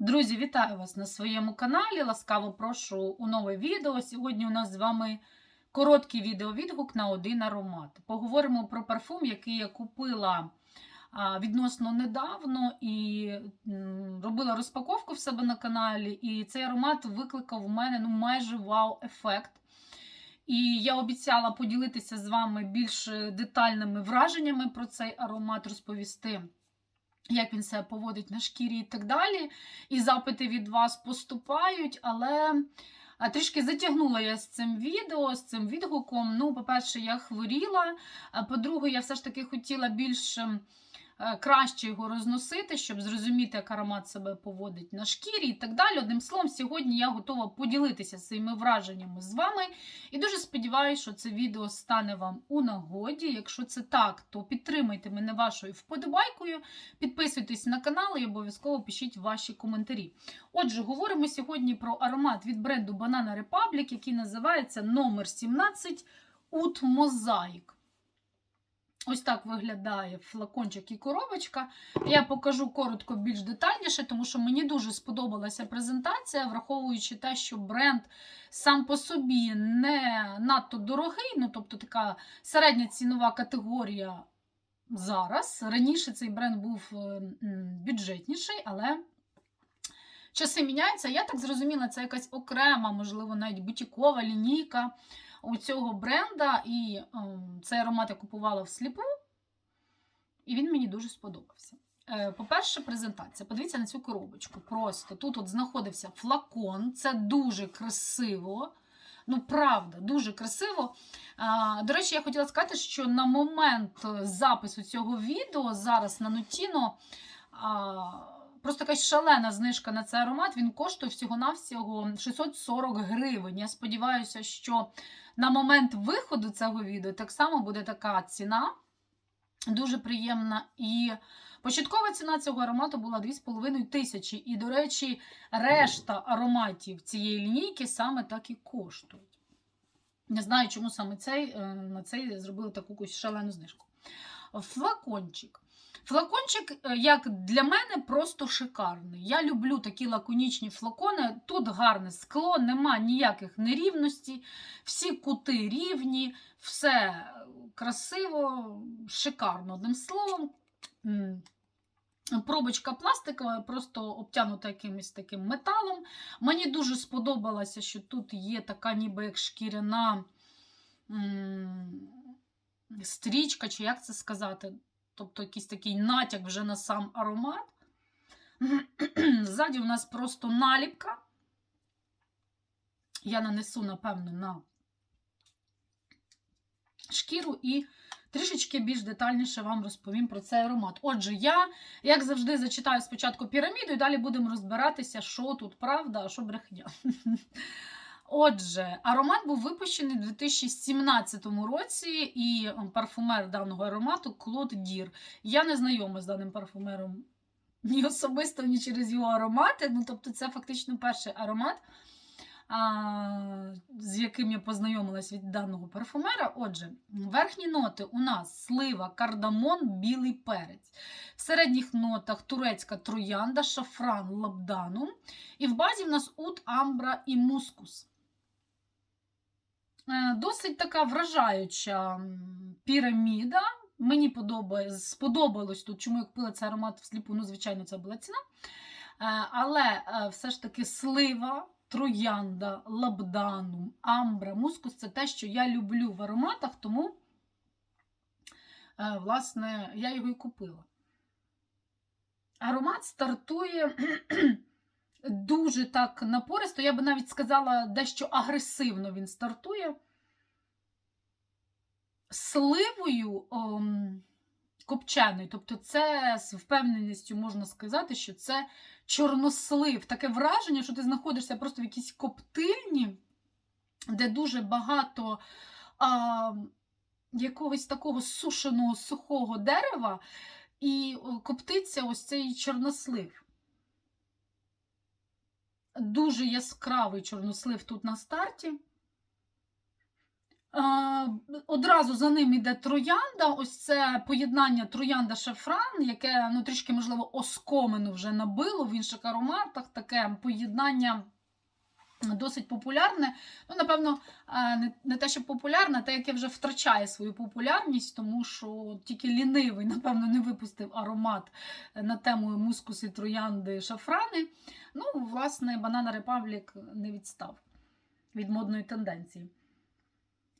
Друзі, вітаю вас на своєму каналі. Ласкаво прошу у нове відео. Сьогодні у нас з вами короткий відеовідгук на один аромат. Поговоримо про парфум, який я купила відносно недавно і робила розпаковку в себе на каналі. І цей аромат викликав у мене ну, майже вау-ефект. І я обіцяла поділитися з вами більш детальними враженнями про цей аромат, розповісти як він себе поводить на шкірі і так далі. І запити від вас поступають, але а, трішки затягнула я з цим відео, з цим відгуком. Ну, по-перше, я хворіла. По-друге, я все ж таки хотіла більш ем, краще його розносити, щоб зрозуміти, як аромат себе поводить на шкірі і так далі. Одним словом, сьогодні я готова поділитися своїми враженнями з вами. І дуже сподіваюся, що це відео стане вам у нагоді. Якщо це так, то підтримайте мене вашою вподобайкою, підписуйтесь на канал і обов'язково пишіть ваші коментарі. Отже, говоримо сьогодні про аромат від бренду Banana Republic, який називається номер 17 Ut Mosaic. Ось так виглядає флакончик і коробочка. Я покажу коротко більш детальніше, тому що мені дуже сподобалася презентація, враховуючи те, що бренд сам по собі не надто дорогий, ну тобто така середня цінова категорія зараз. Раніше цей бренд був е, бюджетніший, але часи міняються. Я так зрозуміла, це якась окрема, можливо, навіть бутікова лінійка у цього бренда. І ем, цей аромат я купувала всліпу, і він мені дуже сподобався. Е, По-перше, презентація. Подивіться на цю коробочку. Просто тут от знаходився флакон, це дуже красиво. Ну, правда, дуже красиво. А, До речі, я хотіла сказати, що на момент запису цього відео зараз на Notino а, просто якась шалена знижка на цей аромат. Він коштує всього-навсього 640 гривень. Я сподіваюся, що на момент виходу цього відео так само буде така ціна. Дуже приємна. І початкова ціна цього аромату була 2,5 тисячі. І, до речі, решта ароматів цієї лінійки саме так і коштують. Не знаю, чому саме цей, е, на цей зробили таку шалену знижку. Флакончик. Флакончик, е, як для мене, просто шикарний. Я люблю такі лаконічні флакони. Тут гарне скло, нема ніяких нерівностей, всі кути рівні, все красиво, шикарно. Одним словом, пробочка пластикова, просто обтянута якимось таким металом. Мені дуже сподобалося, що тут є така ніби як шкіряна стрічка, чи як це сказати, тобто якийсь такий натяк вже на сам аромат. Ззаді у нас просто наліпка. Я нанесу, напевно, на шкіру і трішечки більш детальніше вам розповім про цей аромат. Отже, я, як завжди, зачитаю спочатку піраміду і далі будемо розбиратися, що тут правда, а що брехня. Отже, аромат був випущений у 2017 році, і парфумер даного аромату Клод Дір. Я не знайома з даним парфумером ні особисто, ні через його аромати. Ну, тобто, це фактично перший аромат, а, з яким я познайомилась від даного парфумера. Отже, верхні ноти у нас слива, кардамон, білий перець. В середніх нотах турецька троянда, шафран, лабдану. І в базі в нас ут, амбра і мускус. Е, Досить така вражаюча піраміда. Мені подобає, сподобалось тут, чому я купила цей аромат всліпу, ну, звичайно, це була ціна. Е, Але е, все ж таки слива, троянда, лабданум, амбра, мускус це те, що я люблю в ароматах, тому, власне, я його і купила. Аромат стартує дуже так напористо, я би навіть сказала, дещо агресивно він стартує. Сливою ом, копченою. Тобто, це з впевненістю можна сказати, що це чорнослив. Таке враження, що ти знаходишся просто в якійсь коптильні, де дуже багато а, якогось такого сушеного сухого дерева, і коптиться ось цей чорнослив. Дуже яскравий чорнослив тут на старті. Е, Одразу за ним іде троянда. Ось це поєднання троянда шафран, яке ну, трішки, можливо, оскомину вже набило в інших ароматах. Таке поєднання досить популярне. Ну, напевно, е, не, те, що популярне, а те, яке вже втрачає свою популярність, тому що тільки лінивий, напевно, не випустив аромат на тему мускуси, троянди, шафрани. Ну, власне, Банана Репаблік не відстав від модної тенденції.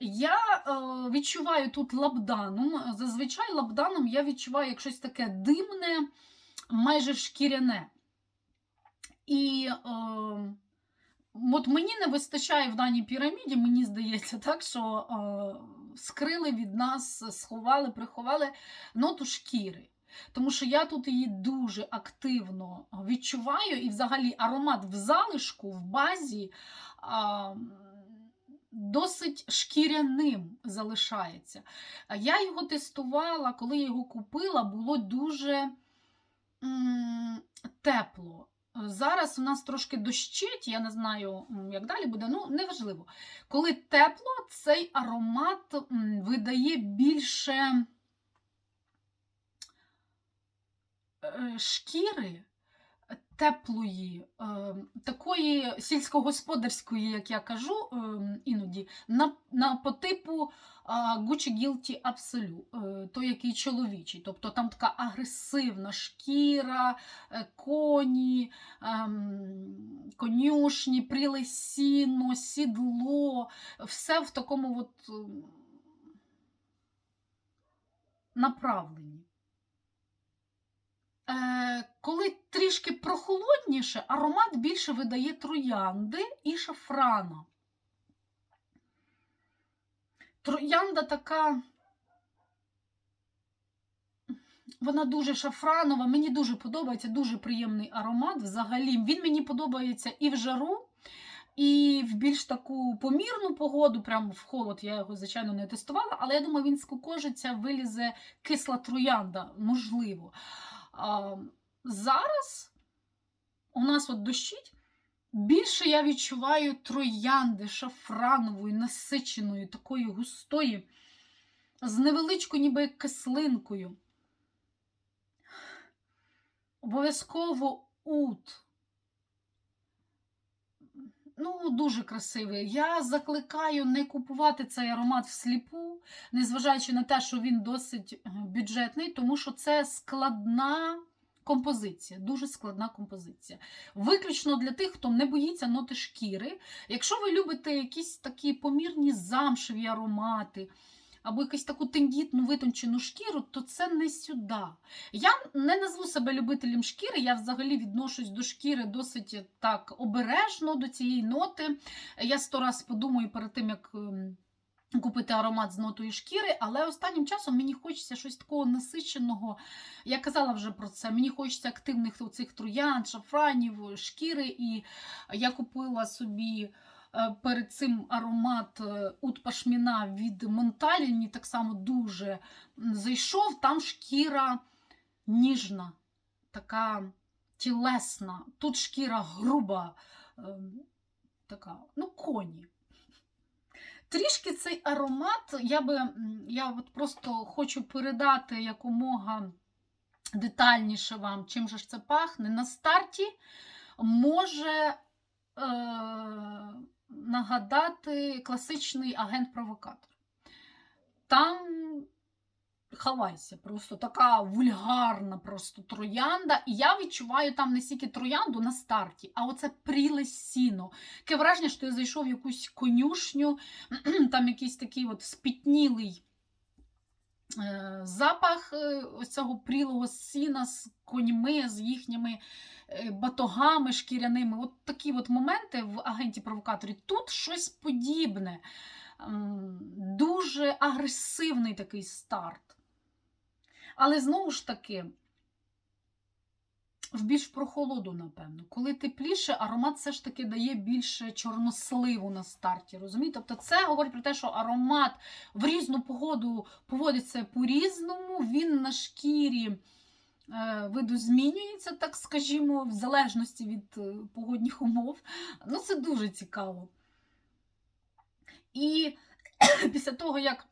Я е, відчуваю тут лабданом. Зазвичай лабданом я відчуваю як щось таке димне, майже шкіряне. І е, от мені не вистачає в даній піраміді, мені здається, так, що е, скрили від нас, сховали, приховали ноту шкіри. Тому що я тут її дуже активно відчуваю, і взагалі аромат в залишку, в базі. А, Досить шкіряним залишається. Я його тестувала, коли я його купила, було дуже м, тепло. Зараз у нас трошки дощить, я не знаю, як далі буде, ну неважливо. Коли тепло, цей аромат видає більше е, шкіри теплої, е, такої сільськогосподарської, як я кажу, е, іноді, на на по типу Gucci Guilty Absolute, е, той, який чоловічий. Тобто там така агресивна шкіра, е, коні, е, конюшні, прилесіно, сідло, все в такому от ем, направленні. Е, коли трішки прохолодніше, аромат більше видає троянди і шафрана. Троянда така, вона дуже шафранова, мені дуже подобається, дуже приємний аромат взагалі. Він мені подобається і в жару, і в більш таку помірну погоду, прямо в холод, я його, звичайно, не тестувала, але я думаю, він скукожиться, вилізе кисла троянда, можливо. А, Зараз у нас от дощить. Більше я відчуваю троянди шафранової, насиченої, такої густої, з невеличкою ніби кислинкою. Обов'язково ут. Ну, дуже красивий. Я закликаю не купувати цей аромат всліпу, незважаючи на те, що він досить е, бюджетний, тому що це складна композиція, дуже складна композиція. Виключно для тих, хто не боїться ноти шкіри. Якщо ви любите якісь такі помірні замшеві аромати, або якусь таку тендітну витончену шкіру, то це не сюди. Я не назву себе любителем шкіри, я взагалі відношусь до шкіри досить так обережно до цієї ноти. Я сто раз подумаю перед тим, як. ем, Купити аромат з нотою шкіри, але останнім часом мені хочеться щось такого насиченого. Я казала вже про це. Мені хочеться активних цих троян, шафранів, шкіри. І я купила собі Е, перед цим аромат е, Ут Пашміна від Монталі так само дуже зайшов. Там шкіра ніжна, така тілесна. Тут шкіра груба, е, така, ну, коні. Трішки цей аромат, я би я от просто хочу передати якомога детальніше вам, чим же ж це пахне. На старті може. Е нагадати класичний агент-провокатор. Там хавайся, просто така вульгарна просто троянда. І я відчуваю там не стільки троянду на старті, а оце прілесіно. Таке враження, що я зайшов в якусь конюшню, там якийсь такий от спітнілий. Е, запах е, ось цього прілого сіна з коньми, з їхніми Е, батогами шкіряними. От такі от моменти в агенті-провокаторі. Тут щось подібне, дуже агресивний такий старт. Але знову ж таки, в більш прохолоду, напевно. Коли тепліше, аромат все ж таки дає більше чорносливу на старті. розумієте? Тобто це говорить про те, що аромат в різну погоду поводиться по-різному, він на шкірі. Е, виду змінюється, так скажімо, в залежності від е, погодних умов. Ну, Це дуже цікаво. І після того, як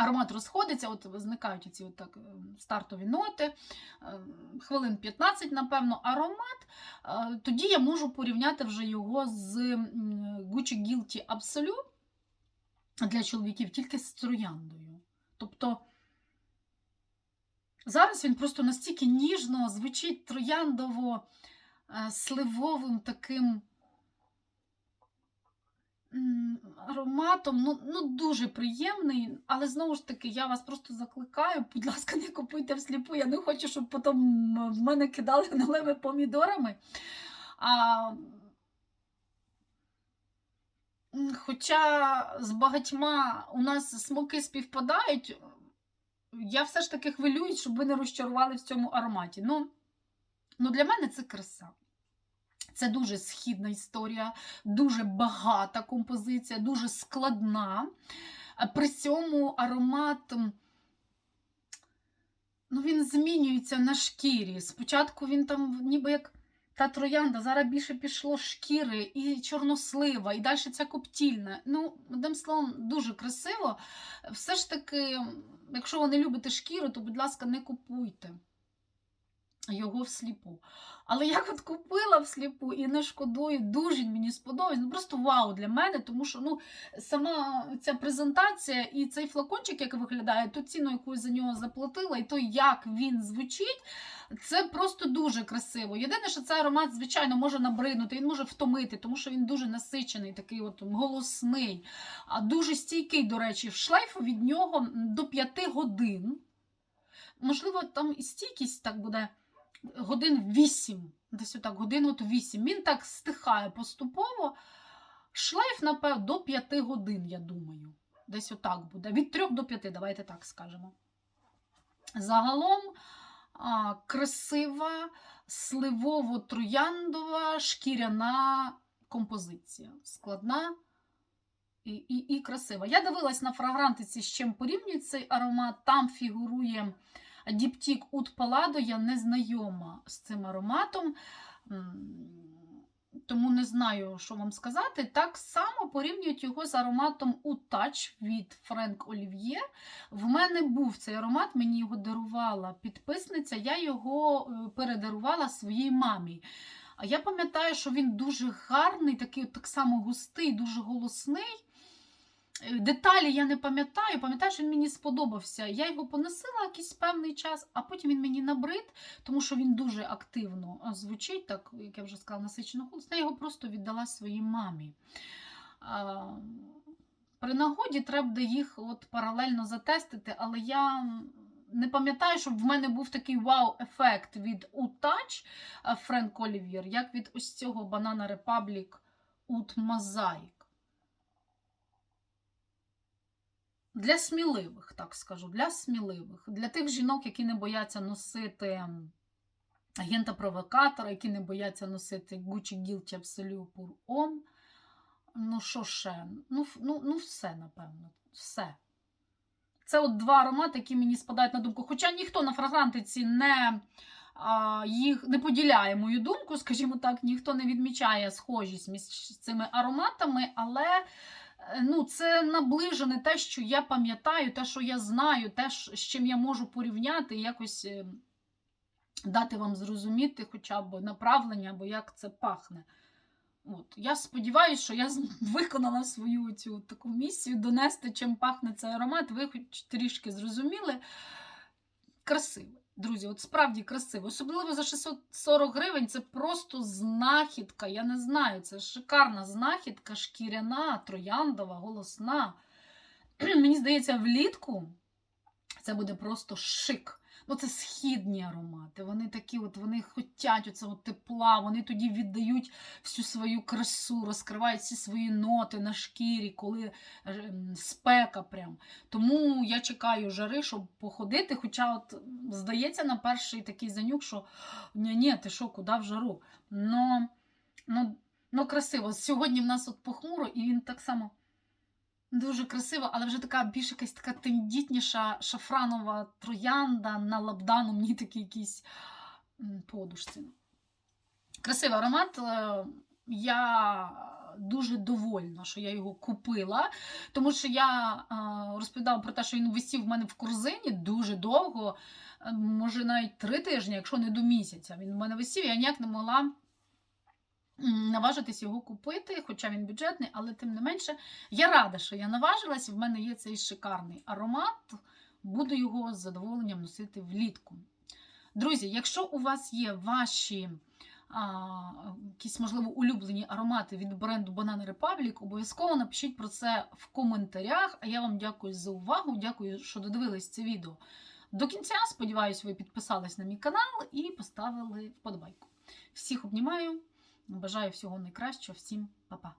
аромат розходиться, от зникають оці от так, е, стартові ноти, е, хвилин 15, напевно, аромат, е, тоді я можу порівняти вже його з Gucci Guilty Absolute для чоловіків тільки з трояндою. Тобто зараз він просто настільки ніжно звучить трояндово е, таким ароматом. Ну, ну, дуже приємний, але знову ж таки, я вас просто закликаю, будь ласка, не купуйте всліпу. Я не хочу, щоб потім в мене кидали новими помідорами. А, Хоча з багатьма у нас смаки співпадають, я все ж таки хвилююсь, щоб ви не розчарували в цьому ароматі. Ну, ну для мене це краса. Це дуже східна історія, дуже багата композиція, дуже складна. При цьому аромат ну, він змінюється на шкірі. Спочатку він там ніби як та троянда, зараз більше пішло шкіри і чорнослива, і далі ця коптільна. Ну, одним словом, дуже красиво. Все ж таки, якщо ви не любите шкіру, то, будь ласка, не купуйте його всліпу. Але я от купила всліпу і не шкодую, дуже мені сподобався. Ну просто вау для мене, тому що ну, сама ця презентація і цей флакончик, як виглядає, ту ціну, яку я за нього заплатила, і то, як він звучить, це просто дуже красиво. Єдине, що цей аромат, звичайно, може набриднути, він може втомити, тому що він дуже насичений, такий от голосний, а дуже стійкий, до речі, в шлейфу від нього до 5 годин. Можливо, там і стійкість так буде годин 8, десь отак, годин от 8. Він так стихає поступово. Шлейф, напевно, до 5 годин, я думаю. Десь отак буде. Від 3 до 5, давайте так скажемо. Загалом а, красива, сливово-трояндова, шкіряна композиція. Складна і, і, і красива. Я дивилась на фрагрантиці, з чим порівнюють цей аромат. Там фігурує Діптік Ут Паладо, я не знайома з цим ароматом, тому не знаю, що вам сказати. Так само порівнюють його з ароматом Touch від Френк Олів'є. В мене був цей аромат, мені його дарувала підписниця, я його е, передарувала своїй мамі. А я пам'ятаю, що він дуже гарний, такий так само густий, дуже голосний. Деталі я не пам'ятаю, пам'ятаю, що він мені сподобався. Я його поносила якийсь певний час, а потім він мені набрид, тому що він дуже активно звучить, так, як я вже сказала, насичено голос. Я його просто віддала своїй мамі. А, При нагоді треба їх от паралельно затестити, але я не пам'ятаю, щоб в мене був такий вау-ефект від Утач Френк Олів'єр, як від ось цього Banana Republic Ut Mosaic. Для сміливих, так скажу, для сміливих, для тих жінок, які не бояться носити агента-провокатора, які не бояться носити Gucci Guilty Absolute Pour Homme. Ну, що ще? Ну, ну, ну, все, напевно. Все. Це от два аромати, які мені спадають на думку. Хоча ніхто на фрагрантиці не, а, їх, не поділяє мою думку, скажімо так, ніхто не відмічає схожість між цими ароматами, але ну, це наближене те, що я пам'ятаю, те, що я знаю, те, з чим я можу порівняти, якось е, дати вам зрозуміти хоча б направлення, або як це пахне. От. Я сподіваюся, що я виконала свою цю таку місію донести, чим пахне цей аромат. Ви хоч трішки зрозуміли. Красивий. Друзі, от справді красиво. Особливо за 640 гривень це просто знахідка. Я не знаю, це шикарна знахідка, шкіряна, трояндова, голосна. Мені здається, влітку це буде просто шик. Ну, це східні аромати. Вони такі, от вони хотять оцього тепла, вони тоді віддають всю свою красу, розкривають всі свої ноти на шкірі, коли е, спека прям. Тому я чекаю жари, щоб походити. Хоча, от здається, на перший такий занюк, що ні, ні, ти що, куди в жару? Но, ну, ну, красиво. Сьогодні в нас от похмуро, і він так само. Дуже красива, але вже така більш якась така тендітніша шафранова троянда на лабданумній такій якійсь м, подушці. Красивий аромат. Е, Я дуже довольна, що я його купила, тому що я е, розповідала про те, що він висів в мене в корзині дуже довго, е, може навіть три тижні, якщо не до місяця. Він в мене висів, я ніяк не могла наважитись його купити, хоча він бюджетний, але тим не менше, я рада, що я наважилась, в мене є цей шикарний аромат. Буду його з задоволенням носити влітку. Друзі, якщо у вас є ваші а, якісь, можливо, улюблені аромати від бренду Banana Republic, обов'язково напишіть про це в коментарях. А я вам дякую за увагу. Дякую, що додивились це відео до кінця. Сподіваюсь, ви підписались на мій канал і поставили вподобайку. Всіх обнімаю, бажаю всього найкращого, всім па-па!